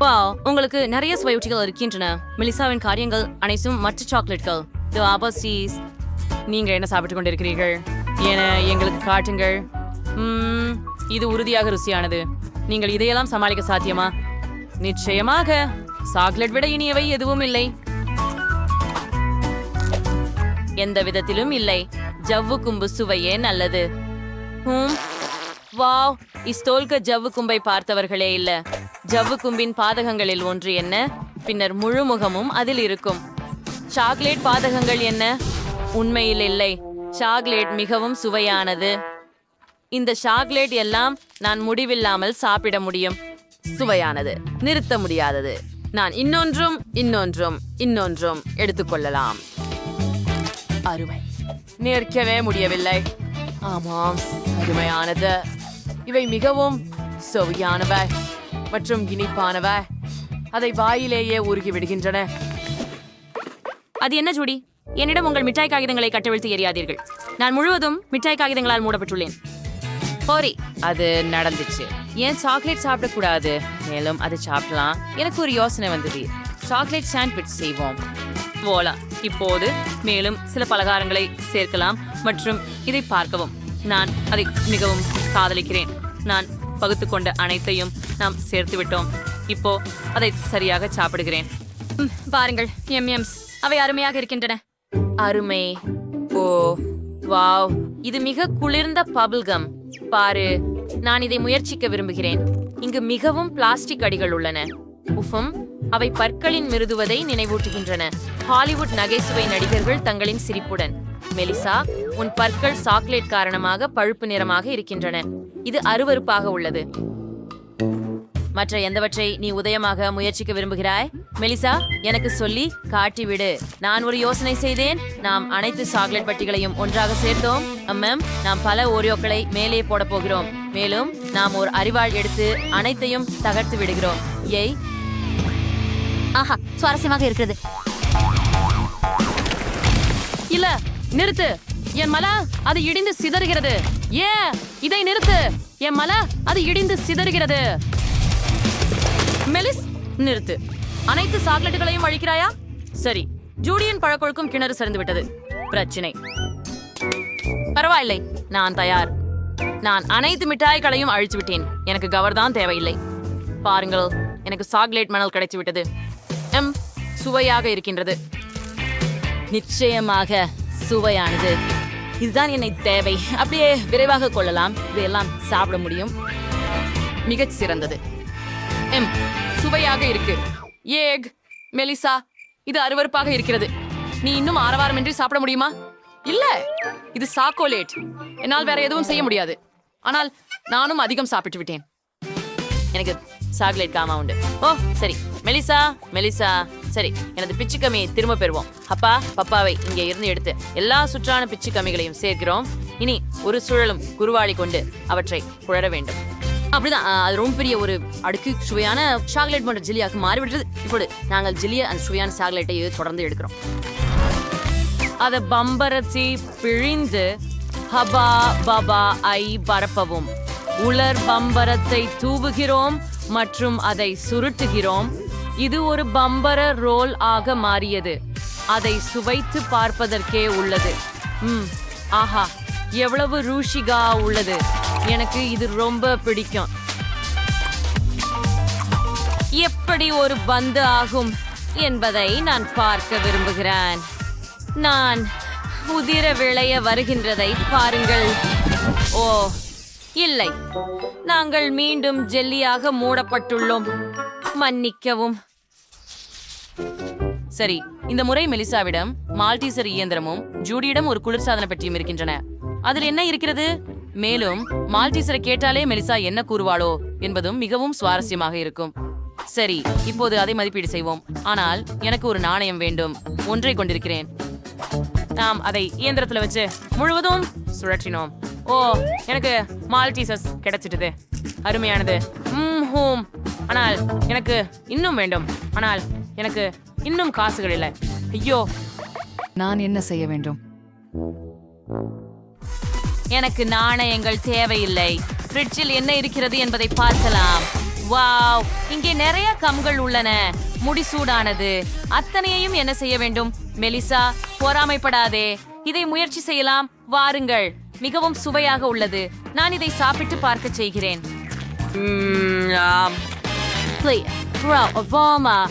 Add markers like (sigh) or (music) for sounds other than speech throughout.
வா உங்களுக்கு நிறைய சுவையொட்டிகள் இருக்கின்றன. மெலிசாவின் காரியங்கள் அனைத்தும் மற்ற சாக்லேட்கள். தி ஆபர்சீஸ் நீங்க என்ன சாப்பிட்டு கொண்டிருக்கிறீர்கள்? என எங்களுக்கு காட்டுங்கள். இது உறுதியாக ருசியானது. நீங்கள் இதையெல்லாம் சமாளிக்க சாத்தியமா? நிச்சயமாக. சாக்லேட் விட இனியவை எதுவும் இல்லை. எந்த விதத்திலும் இல்லை. ஜவ்வு கும்பு சுவையே நல்லது. வாவ் இஸ்தோல்க ஜவ்வு கும்பை பார்த்தவர்களே இல்ல. ஜவ்வு கும்பின் பாதகங்களில் ஒன்று என்ன? பின்னர் முழு முகமும் அதில் இருக்கும். சாக்லேட் பாதகங்கள் என்ன? உண்மையில் இல்லை. சாக்லேட் மிகவும் சுவையானது. இந்த சாக்லேட் எல்லாம் நான் முடிவில்லாமல் சாப்பிட முடியும். சுவையானது. நிறுத்த முடியாதது. நான் இன்னொன்றும் இன்னொன்றும் இன்னொன்றும் எடுத்துக்கொள்ளலாம் அருமை. நிற்கவே முடியவில்லை. ஆமாம் அருமையானது. இவை மிகவும் சுவையானவை. மற்றும் இனிப்பானவை. அதை வாயிலேயே உருகி விடுகின்றன. அது என்ன ஜூடி? என்னிடம் உங்கள் மிட்டாய் காகிதங்களை கட்டவிழ்த்து எறியாதீர்கள். நான் முழுவதும் மிட்டாய் காகிதங்களால் மூடப்பட்டுள்ளேன். போரி அது நடந்துச்சு. ஏன் சாக்லேட் சாப்பிடக்கூடாது? மேலும் அது சாப்பிடலாம். எனக்கு ஒரு யோசனை வந்தது. சாக்லேட் சாண்ட்விச் செய்வோம். போலா இப்போது மேலும் சில பலகாரங்களை சேர்க்கலாம் மற்றும் இதை பார்க்கவும். நான் அதை மிகவும் காதலிக்கிறேன். நான் பகுத்து கொண்ட அனைத்தையும் நாம் சேர்த்து விட்டோம். இப்போ அதை சரியாக சாப்பிடுகிறேன். பாருங்கள் எம்எம்ஸ் அவை அருமையாக இருக்கின்றன. அருமை. ஓ வாவ். இது மிக குளிர்ந்த பபிள்கம் பாரு நான் இதை முயற்சிக்க விரும்புகிறேன். இங்கு மிகவும் பிளாஸ்டிக் அடிகள் உள்ளன. உஃபும் அவை பற்களின் மிருதுவதை நினைவூட்டுகின்றன. ஹாலிவுட் நகைச்சுவை நடிகர்கள் தங்களின் சிரிப்புடன். மெலிசா உன் பற்கள் சாக்லேட் காரணமாக பழுப்பு நிறமாக இருக்கின்றன. இது அருவருப்பாக உள்ளது. மற்ற எந்தவற்றை நீ உதயமாக முயற்சிக்க விரும்புகிறாய்? மெலிசா எனக்கு சொல்லி காட்டிவிடு நான் ஒரு யோசனை செய்தேன். நாம் அனைத்து சாக்லேட் பட்டிகளையும் ஒன்றாக சேர்த்தோம். அம்மம் நாம் பல ஓரியோக்களை மேலே போட போகிறோம். மேலும் நாம் ஒரு அரிவாள் எடுத்து அனைத்தையும் தகர்த்து விடுகிறோம். ஏய். ஆஹா சுவாரஸ்யமாக இருக்கிறது. இல்ல நிறுத்து. என் மல அது இடிந்து சிதறுகிறது. ஏ இதை நிறுத்து. என் மல அது இடிந்து சிதறுகிறது. மெலிஸ் நிறுத்து. அனைத்து சாக்லேட்டுகளையும் அழிக்கிறாயா? சரி ஜூடியன் பழக்கொழுக்கும் கிணறு சரிந்து விட்டது. பிரச்சனை. பரவாயில்லை நான் தயார். நான் அனைத்து மிட்டாய்களையும் அழிச்சு விட்டேன். எனக்கு கவர் தான் தேவையில்லை. பாருங்கள் எனக்கு சாக்லேட் மணல் கிடைச்சு விட்டது. எம் சுவையாக இருக்கின்றது. நிச்சயமாக சுவையானது. இதுதான் என்னை தேவை. அப்படியே விரைவாக கொள்ளலாம். இதையெல்லாம் சாப்பிட முடியும். மிகச் சிறந்தது. எம். சுவையாக இருக்கு. ஏக் மெலிசா இது அருவருப்பாக இருக்கிறது. நீ இன்னும் ஆரவாரமின்றி சாப்பிட முடியுமா? இல்ல இது சாக்கோலேட். என்னால் வேற எதுவும் செய்ய முடியாது. ஆனால் நானும் அதிகம் சாப்பிட்டு விட்டேன். எனக்கு சாக்லேட் காமா உண்டு ஓ சரி. மெலிசா மெலிசா. சரி எனது பிச்சு கம்மியை திரும்ப பெறுவோம். அப்பா பப்பாவை இங்கே இருந்து எடுத்து எல்லா சுற்றான பிச்சு கம்மிகளையும் சேர்க்கிறோம். இனி ஒரு சுழலும் குருவாளி கொண்டு அவற்றை குழற வேண்டும். அப்படிதான். அது ரொம்ப பெரிய ஒரு அடுக்கு சுவையான சாக்லேட் போன்ற ஜிலியாக மாறிவிட்டது இப்போது நாங்கள் ஜெல்லிய அந்த சுவையான சாக்லேட்டை தொடர்ந்து எடுக்கிறோம். அதை பம்பரத்தி பிழிந்து ஹபா பபா ஐ பரப்பவும். உலர் பம்பரத்தை தூவுகிறோம் மற்றும் அதை சுருட்டுகிறோம். இது ஒரு பம்பர ரோல் ஆக மாறியது. அதை சுவைத்து பார்ப்பதற்கே உள்ளது. ம் ஆஹா எவ்வளவு ரூஷிகா உள்ளது. எனக்கு இது ரொம்ப பிடிக்கும். எப்படி ஒரு பந்து ஆகும் என்பதை நான் பார்க்க விரும்புகிறேன். நான் உதிர விளைய வருகின்றதை பாருங்கள். ஓ இல்லை. நாங்கள் மீண்டும் ஜெல்லியாக மூடப்பட்டுள்ளோம். மன்னிக்கவும். சரி இந்த முறை மெலிசாவிடம் மால்டீசர் இயந்திரமும் ஜூடியிடம் ஒரு குளிர்சாதன பெட்டியும் இருக்கின்றன. அதில் என்ன இருக்கிறது? மேலும் மால்டீசரை கேட்டாலே மெலிசா என்ன கூறுவாளோ என்பதும் மிகவும் சுவாரஸ்யமாக இருக்கும். சரி இப்போது அதை மதிப்பீடு செய்வோம். ஆனால் எனக்கு ஒரு நாணயம் வேண்டும். ஒன்றை கொண்டிருக்கிறேன். நாம் அதை இயந்திரத்துல வச்சு முழுவதும் சுழற்றினோம். ஓ எனக்கு மால்டீசஸ் கிடைச்சிட்டது. அருமையானது. ம் ஹூம். ஆனால் எனக்கு இன்னும் வேண்டும். ஆனால் எனக்கு இன்னும் காசுகள் இல்லை. ஐயோ. நான் என்ன செய்ய வேண்டும்? எனக்கு நாணயங்கள் தேவையில்லை. ஃப்ரிட்ஜில் என்ன இருக்கிறது என்பதை பார்க்கலாம். வாவ் இங்கே நிறைய கம்கள் உள்ளன. முடிசூடானது அத்தனையையும் என்ன செய்ய வேண்டும்? மெலிசா பொறாமைப்படாதே. இதை முயற்சி செய்யலாம். வாருங்கள். மிகவும் சுவையாக உள்ளது. நான் இதை சாப்பிட்டு பார்க்க செய்கிறேன். Obama.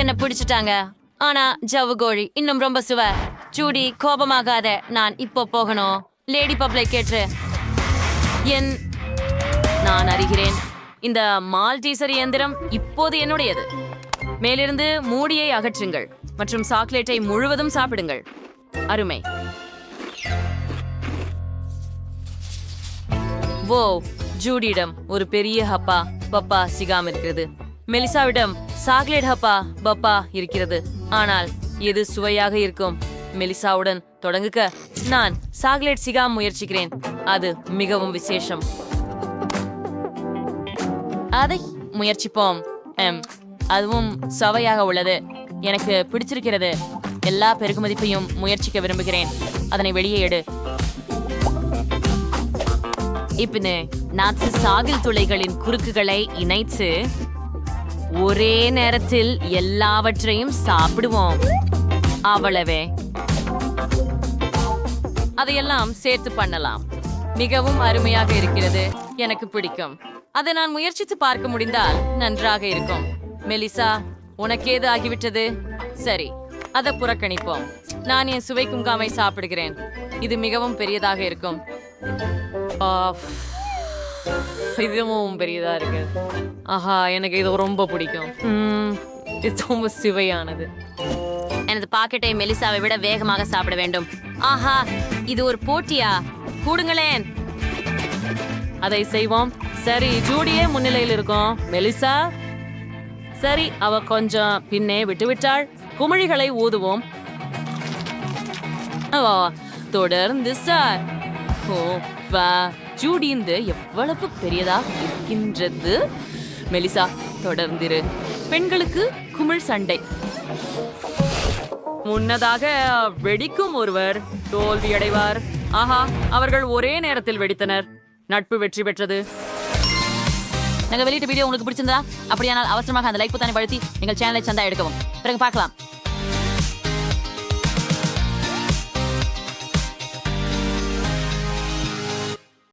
என்ன பிடிச்சிட்டாங்க. ஆனா ஜவ்வு கோழி இன்னும் ரொம்ப சுவ. ஜூடி கோபமாகாத நான் இப்போ போகணும். லேடி பப்ளை கேட்டு என் நான் அறிகிறேன். இந்த மால்டீசர் இயந்திரம் இப்போது என்னுடையது. மேலிருந்து மூடியை அகற்றுங்கள் மற்றும் சாக்லேட்டை முழுவதும் சாப்பிடுங்கள். அருமை. ஓ ஜூடியிடம் ஒரு பெரிய ஹப்பா பப்பா சிகாம் இருக்கிறது மெலிசாவிடம் சாக்லேட் ஹப்பா பப்பா இருக்கிறது. ஆனால் எது சுவையாக இருக்கும்? மெலிசாவுடன் தொடங்குக. நான் சாக்லேட் சிகா முயற்சிக்கிறேன். அது மிகவும் விசேஷம். அதை முயற்சிப்போம். எம். அதுவும் சுவையாக உள்ளது. எனக்கு பிடிச்சிருக்கிறது. எல்லா பெருக்குமதிப்பையும் முயற்சிக்க விரும்புகிறேன். அதனை வெளியே எடு. இப்பனு நாத்து சாகில் துளைகளின் குறுக்குகளை இணைத்து ஒரே நேரத்தில் எல்லாவற்றையும் சாப்பிடுவோம். அவ்வளவே. அதையெல்லாம் சேர்த்து பண்ணலாம். மிகவும் அருமையாக இருக்கிறது. எனக்கு பிடிக்கும். அதை நான் முயற்சித்து பார்க்க முடிந்தால் நன்றாக இருக்கும். மெலிசா உனக்கேது ஆகிவிட்டது? சரி அதை புறக்கணிப்போம். நான் என் சுவை குங்காமை சாப்பிடுகிறேன். இது மிகவும் பெரியதாக இருக்கும். ஆஃப். (laughs) இதுவும் பெரியதா இருக்கு. ஆஹா எனக்கு இது ரொம்ப பிடிக்கும். இது ரொம்ப சுவையானது. எனது பாக்கெட்டை மெலிசாவை விட வேகமாக சாப்பிட வேண்டும். ஆஹா இது ஒரு போட்டியா? கூடுங்களேன். அதை செய்வோம். சரி ஜூடியே முன்னிலையில் இருக்கும். மெலிசா? சரி அவ கொஞ்சம் பின்னே விட்டு விட்டாள் குமிழிகளை ஊதுவோம். தொடர்ந்து சார். ஓ வா. ஜூடி எவ்வளவு பெரியதா இருக்கின்றது? மெலிசா தொடர்ந்திரு. பெண்களுக்கு குமிழ் சண்டை. முன்னதாக வெடிக்கும் ஒருவர் தோல்வி அடைவார். ஆஹா அவர்கள் ஒரே நேரத்தில் வெடித்தனர். நட்பு வெற்றி பெற்றது. நாங்க வெளியிட்ட வீடியோ உங்களுக்கு பிடிச்சிருந்தா அப்படியானால் அவசரமாக அந்த லைக் பொத்தானை பழுத்தி எங்கள் சேனலை சந்தா எடுக்கவும். பிறகு பார்க்கலாம்.